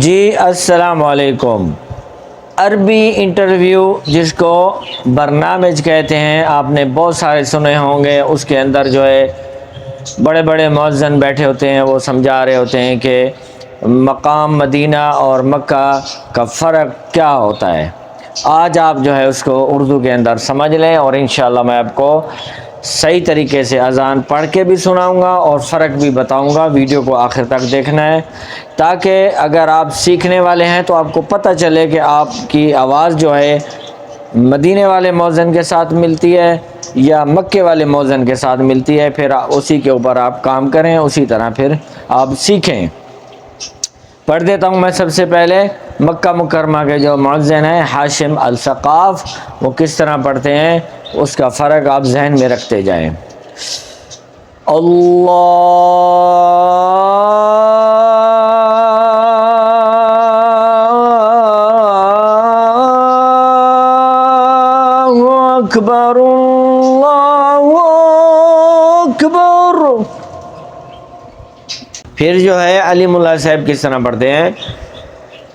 جی السلام علیکم۔ عربی انٹرویو، جس کو برنامج کہتے ہیں، آپ نے بہت سارے سنے ہوں گے۔ اس کے اندر جو ہے، بڑے بڑے مؤذن بیٹھے ہوتے ہیں۔ وہ سمجھا رہے ہوتے ہیں کہ مقام مدینہ اور مکہ کا فرق کیا ہوتا ہے۔ آج آپ جو ہے، اس کو اردو کے اندر سمجھ لیں اور انشاءاللہ میں آپ کو صحیح طریقے سے اذان پڑھ کے بھی سناؤں گا اور فرق بھی بتاؤں گا۔ ویڈیو کو آخر تک دیکھنا ہے تاکہ اگر آپ سیکھنے والے ہیں تو آپ کو پتہ چلے کہ آپ کی آواز جو ہے مدینے والے موزن کے ساتھ ملتی ہے یا مکے والے موزن کے ساتھ ملتی ہے۔ پھر اسی کے اوپر آپ کام کریں، اسی طرح پھر آپ سیکھیں۔ پڑھ دیتا ہوں میں سب سے پہلے۔ مکہ مکرمہ کے جو معزن ہیں حاشم الثقاف، وہ کس طرح پڑھتے ہیں؟ اس کا فرق آپ ذہن میں رکھتے جائیں۔ اللہ اکبر اللہ اکبر۔ پھر جو ہے علیم اللہ صاحب کس طرح پڑھتے ہیں؟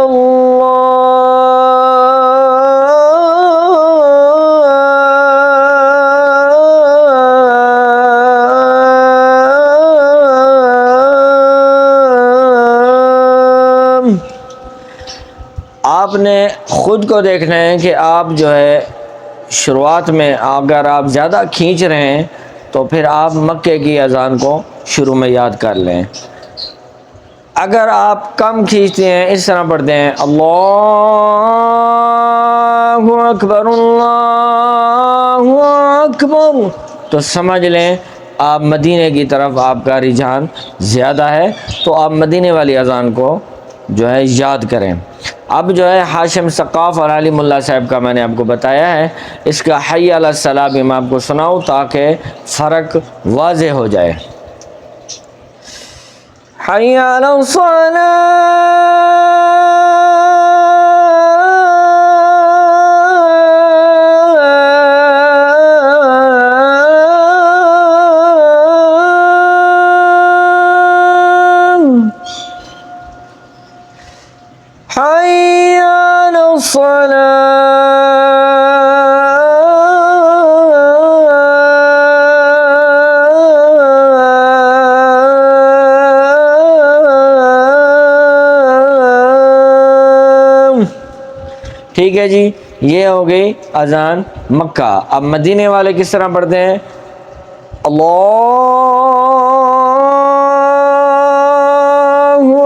الله آپ نے خود کو دیکھنا ہے کہ آپ جو ہے شروعات میں اگر آپ زیادہ کھینچ رہے ہیں تو پھر آپ مکے کی اذان کو شروع میں یاد کر لیں۔ اگر آپ کم کھینچتے ہیں، اس طرح پڑھتے ہیں، اللہ اکبر اللہ اکبر۔ تو سمجھ لیں، آپ مدینے کی طرف آپ کا رجحان زیادہ ہے، تو آپ مدینے والی اذان کو جو ہے یاد کریں۔ اب جو ہے ہاشم ثقاف اور علی اللہ صاحب کا میں نے آپ کو بتایا ہے۔ اس کا حی علیہ السلام میں آپ کو سناؤں تاکہ فرق واضح ہو جائے۔ حی علی الصلاة ٹھیک ہے جی یہ ہو گئی اذان مکہ۔ اب مدینے والے کس طرح پڑھتے ہیں؟ اللہ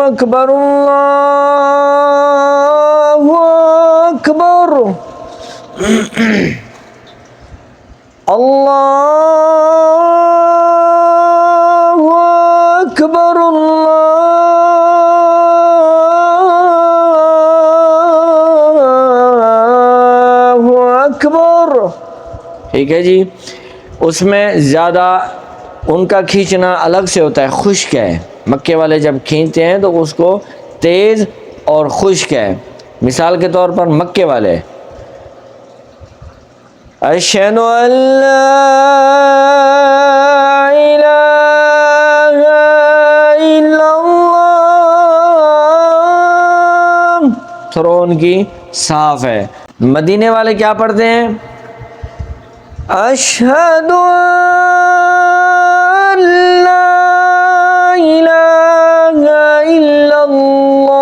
اکبر اللہ اکبر۔ اللہ اکبر! ٹھیک ہے جی۔ اس میں زیادہ ان کا کھینچنا الگ سے ہوتا ہے، خشک ہے۔ مکے والے جب کھینچتے ہیں تو اس کو تیز اور خشک ہے۔ مثال کے طور پر مکے والے۔ اشہد ان تھرون کی صاف ہے۔ مدینے والے کیا پڑھتے ہیں؟ اشہد الہ الا اللہ۔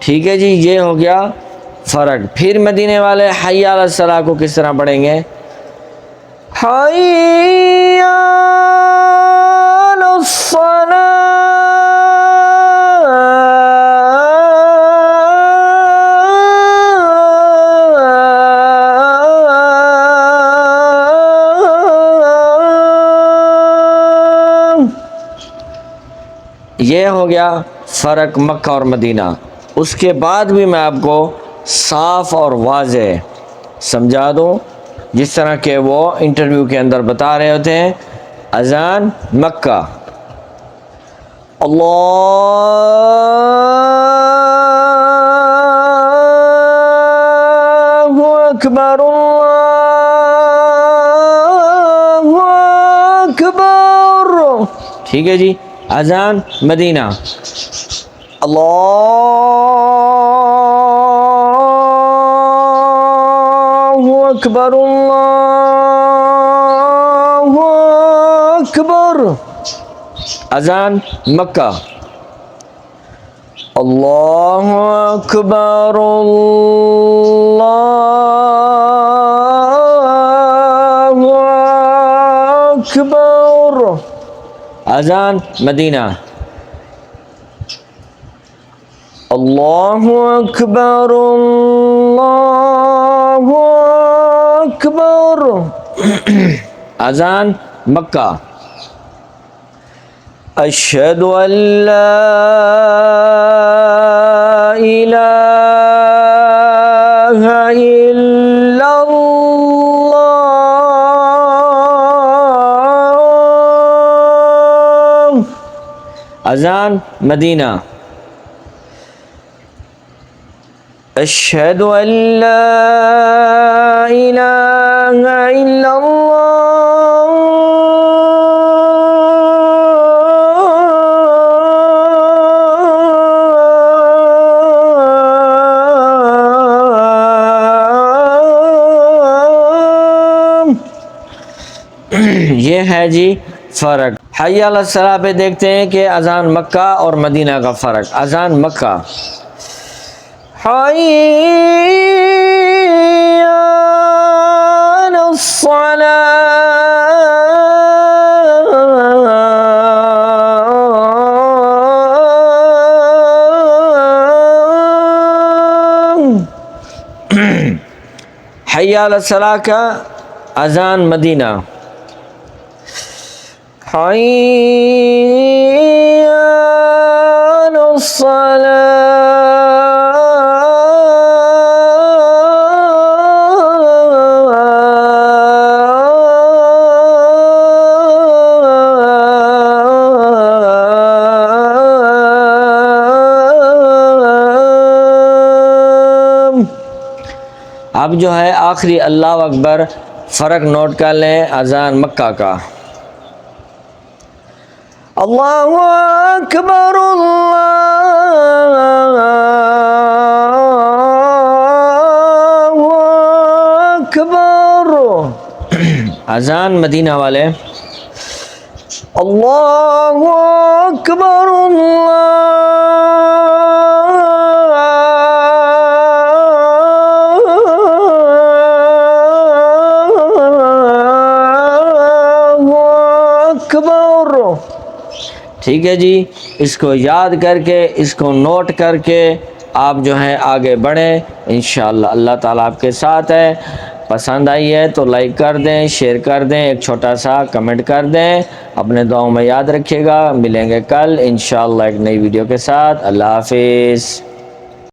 ٹھیک ہے جی یہ ہو گیا فرق۔ پھر مدینے والے حی علی الصلاح کو کس طرح پڑھیں گے؟ حی یہ ہو گیا فرق مکہ اور مدینہ۔ اس کے بعد بھی میں آپ کو صاف اور واضح سمجھا دوں۔ جس طرح کہ وہ انٹرویو کے اندر بتا رہے ہوتے ہیں، اذان مکہ۔ اللہ اکبر اللہ اکبر۔ ٹھیک ہے جی اذان مدینہ۔ اللہ اکبر اللہ اکبر اذان مکہ اللہ اکبر اللہ اکبر اذان مدینہ اللہ اکبر اللہ اکبر أذان مکہ اشہد أن لا الہ إلا اللہ أذان مدینہ اشہد أن لا یہ ہے جی فرق۔ حی علی الصلاح پہ دیکھتے ہیں کہ اذان مکہ اور مدینہ کا فرق۔ اذان مکہ۔ حي على الصلاة حي کا اذان مدینہ۔ حي على الصلاة اب جو ہے آخری اللہ اکبر فرق نوٹ کر لیں اذان مکہ کا۔ الله أكبر الله أكبر. أذان مدينة والے. الله أكبر الله أكبر. ٹھیک ہے جی؟ اس کو یاد کر کے، اس کو نوٹ کر کے آپ جو ہیں آگے بڑھیں۔ انشاءاللہ اللہ تعالیٰ آپ کے ساتھ ہے۔ پسند آئی ہے تو لائک کر دیں، شیئر کر دیں، ایک چھوٹا سا کمنٹ کر دیں۔ اپنے دعاؤں میں یاد رکھیے گا۔ ملیں گے کل۔ انشاءاللہ ایک نئی ویڈیو کے ساتھ۔ اللہ حافظ۔